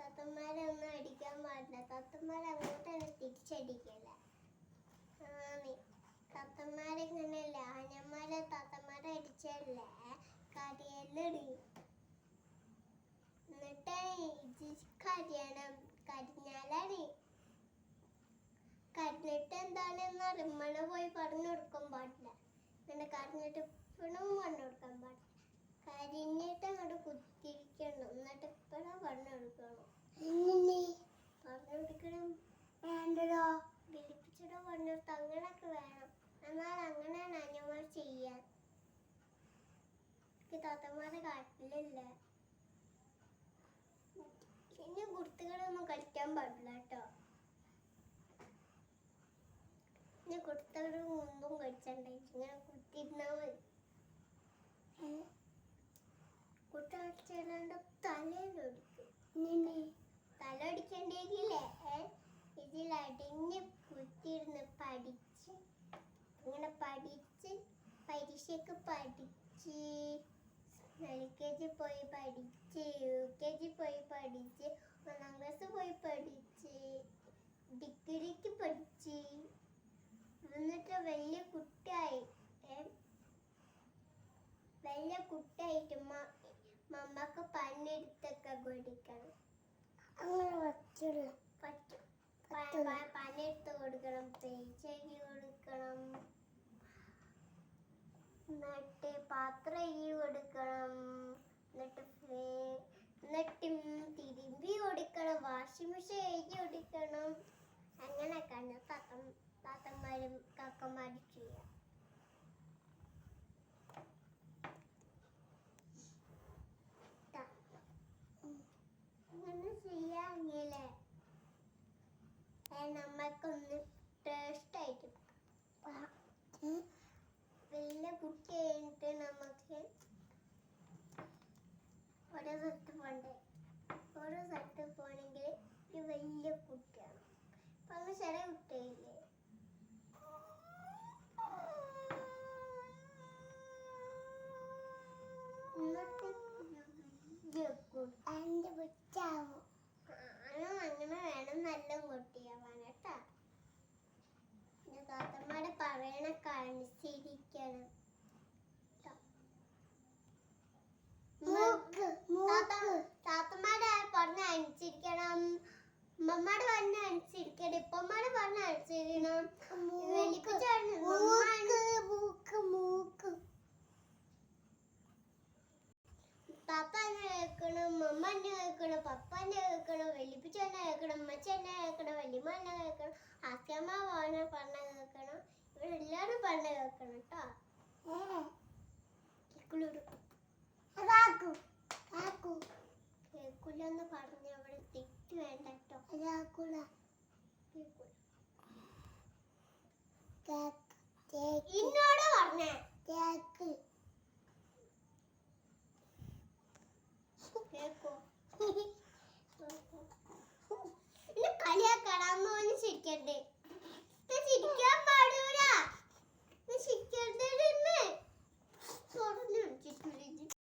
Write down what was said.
തത്തന്മാരെ ഒന്നും അടിക്കാൻ പാടില്ല. തത്തന്മാരെ അങ്ങോട്ട് തിരിച്ചടിക്കല ആന്ന് തത്തന്മാരെ ഇങ്ങനെയല്ല ആനന്മാരെ തത്തന്മാരെ അടിച്ചല്ലേ? കരിയല്ലടി. എന്നിട്ട് കരിയണം. കരിഞ്ഞാലാണ് കരിഞ്ഞിട്ട് എന്താണെന്ന് റിമ്മണ പോയി പറഞ്ഞു കൊടുക്കാൻ പാടില്ല. എന്നിട്ട് കരിഞ്ഞിട്ട് ഇപ്പോഴും പറഞ്ഞു കൊടുക്കാൻ പാടില്ല കരിഞ്ഞിട്ട് അങ്ങോട്ട് കുത്തിരിക്കണം എന്നിട്ട് ഇപ്പോഴും പറഞ്ഞു കൊടുക്കണം പറഞ്ഞു കൊടുക്കണം വേണ്ടതോ അങ്ങനൊക്കെ വേണം. എന്നാൽ അങ്ങനെയാണ് അനിയന്മാർ ചെയ്യാൻ. എനിക്ക് താത്തമാരെ കാട്ടിലില്ല. ഇനി കുർത്തകളൊന്നും കളിക്കാൻ പാടില്ല കേട്ടോ. ഇനി കുർത്തകളും മുമ്പും കളിച്ചണ്ടേ. ഇങ്ങനെ കുത്തിരുന്നാ മതി. കുട്ട കളിച്ചാണ്ട് തലയിലൊടിക്കും. തല അടിക്കണ്ടെങ്കിലേ ഇതിൽ കുത്തിയിരുന്ന് പഠിച്ച് ഇങ്ങനെ പഠിച്ച് പരീക്ഷയ്ക്ക് പഠിച്ച് എൽ കെ ജി പോയി പഠിച്ച് യു കെ ജി പോയി പഠിച്ച് ഒന്നാം ക്ലാസ് പോയി പഠിച്ച് ഡിഗ്രിക്ക് പഠിച്ച്. എന്നിട്ട് വലിയ കുട്ടിയായി വലിയ കുട്ടിയായിട്ട് മമ്മക്ക് പണിയെടുത്തൊക്കെ കൊടുക്കണം അങ്ങനെ പറ്റില്ല. പറ്റും പ- പ- കൊടുക്കണം പേച്ചരി കൊടുക്കണം എന്നിട്ട് പാത്രം ഈ കൊടുക്കണം എന്നിട്ട് എന്നിട്ട് തിരുമ്പി കൊടുക്കണം വാഷിംഗ് മെഷീൻ എഴുതി കൊടുക്കണം അങ്ങനെ അങ്ങനെയൊക്കെയാണ് താത്തം താത്തന്മാരും കാക്കന്മാരും നമ്മൾക്കൊന്ന് ടേസ്റ്റ് ആയിട്ട് വലിയ കുട്ടി കഴിഞ്ഞിട്ട് നമുക്ക് ഓരോ സ്ഥലത്ത് പോണ്ടേ ഓരോ സ്ഥലത്ത് പോകണമെങ്കിൽ ഒരു വലിയ കുട്ടിയാണ്. അപ്പൊ അങ്ങ് ചെറിയ കുട്ടിയില്ലേ അങ്ങനെ വേണം നല്ല കുട്ടിയാവാൻ കേട്ടാ പിന്നെ താത്തന്മാരെ പറയണ അനുസരിക്കണം താത്തന്മാരെ പറഞ്ഞ അനുസരിക്കണം ഉമ്മമാര് പറഞ്ഞ അനുസരിക്കണം ഇപ്പന്മാര് പറഞ്ഞ അനുസരിക്കണം മൂക്ക് മൂക്ക് മൂക്ക് മൂക്ക്. പാപ്പ എന്നെ കേൾക്കണം മമ്മ എന്നെ കേൾക്കണം പപ്പ എന്നെ കേൾക്കണം വെല്ലിപ്പിച്ച എന്നെ കേൾക്കണം അമ്മച്ച എന്നെ കേൾക്കണം വല്യമ്മ കേൾക്കണം ആസ്യമ്മ ഇവരെല്ലാരും പറഞ്ഞ കേൾക്കണം. കേട്ടോ? അവിടെ ഇന്നോട് കേക്ക് പറഞ്ഞ് ശരിക്കണ്ടേ.